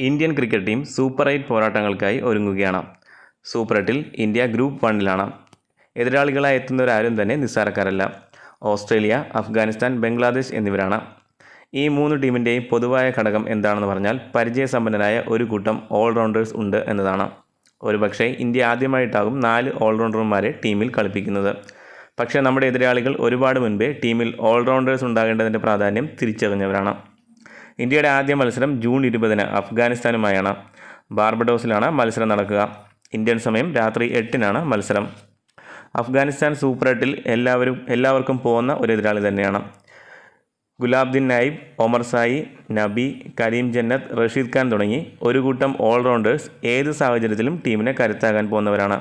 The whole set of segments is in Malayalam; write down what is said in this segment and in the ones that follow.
Indian cricket team super eight പോരാട്ടങ്ങൾക്കായി ഒരുങ്ങുകയാണ്. സൂപ്പർ എയ്റ്റിൽ ഇന്ത്യ ഗ്രൂപ്പ് വണ്ണിലാണ്. എതിരാളികളായി എത്തുന്നവരാരും തന്നെ നിസ്സാരക്കാരല്ല. ഓസ്ട്രേലിയ അഫ്ഗാനിസ്ഥാൻ ബംഗ്ലാദേശ് എന്നിവരാണ്. ഈ മൂന്ന് ടീമിന്റെയും പൊതുവായ ഘടകം എന്താണെന്ന് പറഞ്ഞാൽ പരിചയസമ്പന്നരായ ഒരു കൂട്ടം ഓൾറൗണ്ടേഴ്സ് ഉണ്ട് എന്നതാണ്. ഒരുപക്ഷെ ഇന്ത്യ ആദ്യമായിട്ടാകും നാല് ഓൾറൗണ്ടർമാരെ ടീമിൽ കളിപ്പിക്കുന്നത്. പക്ഷേ നമ്മുടെ എതിരാളികൾ ഒരുപാട് മുൻപേ ടീമിൽ ഓൾറൗണ്ടേഴ്സ് ഉണ്ടാകേണ്ടതിന്റെ പ്രാധാന്യം തിരിച്ചറിഞ്ഞവരാണ്. ഇന്ത്യയുടെ ആദ്യ മത്സരം ജൂൺ ഇരുപതിന് അഫ്ഗാനിസ്ഥാനുമായാണ്. ബാർബഡോസിലാണ് മത്സരം നടക്കുക. ഇന്ത്യൻ സമയം രാത്രി എട്ടിനാണ് മത്സരം. അഫ്ഗാനിസ്ഥാൻ സൂപ്പർ എട്ടിൽ എല്ലാവരും എല്ലാവർക്കും പോകുന്ന ഒരു എതിരാളി തന്നെയാണ്. ഗുലാബ്ദീൻ നായിബ് ഒമർ സായി നബി കരീം ജന്നത്ത് റഷീദ് ഖാൻ തുടങ്ങി ഒരു കൂട്ടം ഓൾറൗണ്ടേഴ്സ് ഏത് സാഹചര്യത്തിലും ടീമിനെ കരുത്താകാൻ പോകുന്നവരാണ്.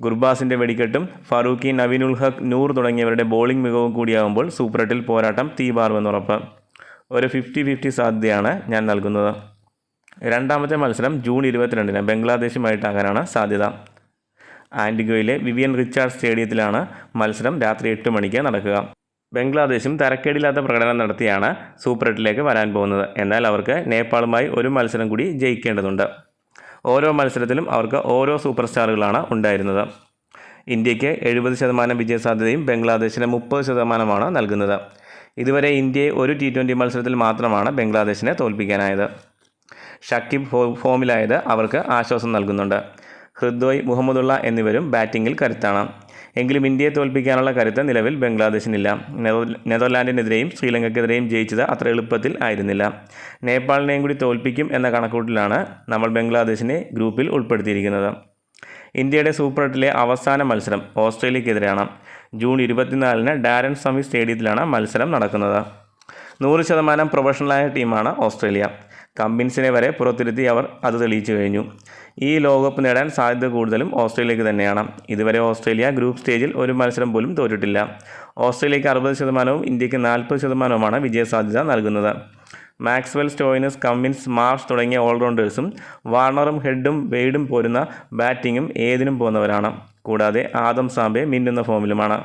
ഗുർബാസിന്റെ വെടിക്കെട്ടും ഫറൂഖി നവീനുൽ ഹഖ് നൂർ തുടങ്ങിയവരുടെ ബോളിംഗ് മികവും കൂടിയാകുമ്പോൾ സൂപ്പർ എട്ടിൽ പോരാട്ടം തീപാറുമെന്നുറപ്പ് ഒരു ഫിഫ്റ്റി ഫിഫ്റ്റി സാധ്യതയാണ് ഞാൻ നൽകുന്നത്. രണ്ടാമത്തെ മത്സരം ജൂൺ ഇരുപത്തിരണ്ടിന് ബംഗ്ലാദേശുമായിട്ടാകാനാണ് സാധ്യത. ആന്റിഗോയിലെ വിവിയൻ റിച്ചാർഡ് സ്റ്റേഡിയത്തിലാണ് മത്സരം രാത്രി എട്ട് മണിക്ക് നടക്കുക. ബംഗ്ലാദേശും തരക്കേടില്ലാത്ത പ്രകടനം നടത്തിയാണ് സൂപ്പർ എട്ടിലേക്ക് വരാൻ പോകുന്നത്. എന്നാൽ അവർക്ക് നേപ്പാളുമായി ഒരു മത്സരം കൂടി ജയിക്കേണ്ടതുണ്ട്. ഓരോ മത്സരത്തിലും അവർക്ക് ഓരോ സൂപ്പർ സ്റ്റാറുകളാണ് ഉണ്ടായിരുന്നത്. ഇന്ത്യയ്ക്ക് എഴുപത് ശതമാനം വിജയസാധ്യതയും ബംഗ്ലാദേശിന് മുപ്പത് ശതമാനമാണ് നൽകുന്നത്. ഇതുവരെ ഇന്ത്യയെ ഒരു ടി ട്വന്റി മത്സരത്തിൽ മാത്രമാണ് ബംഗ്ലാദേശിനെ തോൽപ്പിക്കാനായത്. ഷക്കിബ് ഫോമിലായത് അവർക്ക് ആശ്വാസം നൽകുന്നുണ്ട്. ഹൃദ്വയ് മുഹമ്മദുള്ള എന്നിവരും ബാറ്റിങ്ങിൽ കരുത്താണ്. എങ്കിലും ഇന്ത്യയെ തോൽപ്പിക്കാനുള്ള കരുത്ത് നിലവിൽ ബംഗ്ലാദേശിനില്ല. നെത- നെതർലാൻഡിനെതിരെയും ശ്രീലങ്കയ്ക്കെതിരെയും ജയിച്ചത് അത്ര എളുപ്പത്തിൽ ആയിരുന്നില്ല. നേപ്പാളിനെയും കൂടി തോൽപ്പിക്കും എന്ന കണക്കൂട്ടിലാണ് നമ്മൾ ബംഗ്ലാദേശിനെ ഗ്രൂപ്പിൽ ഉൾപ്പെടുത്തിയിരിക്കുന്നത്. ഇന്ത്യയുടെ സൂപ്പർ എട്ടിലെ അവസാന മത്സരം ഓസ്ട്രേലിയക്കെതിരെയാണ്. ജൂൺ ഇരുപത്തിനാലിന് ഡാരൻ സമി സ്റ്റേഡിയത്തിലാണ് മത്സരം നടക്കുന്നത്. നൂറ് ശതമാനം പ്രൊഫഷണലായ ടീമാണ് ഓസ്ട്രേലിയ. കമ്പിൻസിനെ വരെ പുറത്തിരുത്തി അവർ അത് തെളിയിച്ചു കഴിഞ്ഞു. ഈ ലോകകപ്പ് നേടാൻ സാധ്യത കൂടുതലും ഓസ്ട്രേലിയക്ക് തന്നെയാണ്. ഇതുവരെ ഓസ്ട്രേലിയ ഗ്രൂപ്പ് സ്റ്റേജിൽ ഒരു മത്സരം പോലും തോറ്റിട്ടില്ല. ഓസ്ട്രേലിയക്ക് അറുപത് ശതമാനവും ഇന്ത്യയ്ക്ക് നാൽപ്പത് ശതമാനവുമാണ് വിജയസാധ്യത നൽകുന്നത്. മാക്സ്വെൽ സ്റ്റോയിനസ് കമ്മിൻസ് മാർഷ് തുടങ്ങിയ ഓൾറൗണ്ടേഴ്സും വാർണറും ഹെഡും വെയ്ഡും പോരുന്ന ബാറ്റിങ്ങും ഏതിനും പോകുന്നവരാണ് കൂടാതെ ആദം സാബെ മിന്നുന്ന ഫോമിലുമാണ്.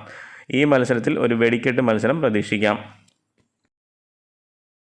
ഈ മത്സരത്തിൽ ഒരു വെടിക്കെട്ട് മത്സരം പ്രതീക്ഷിക്കാം.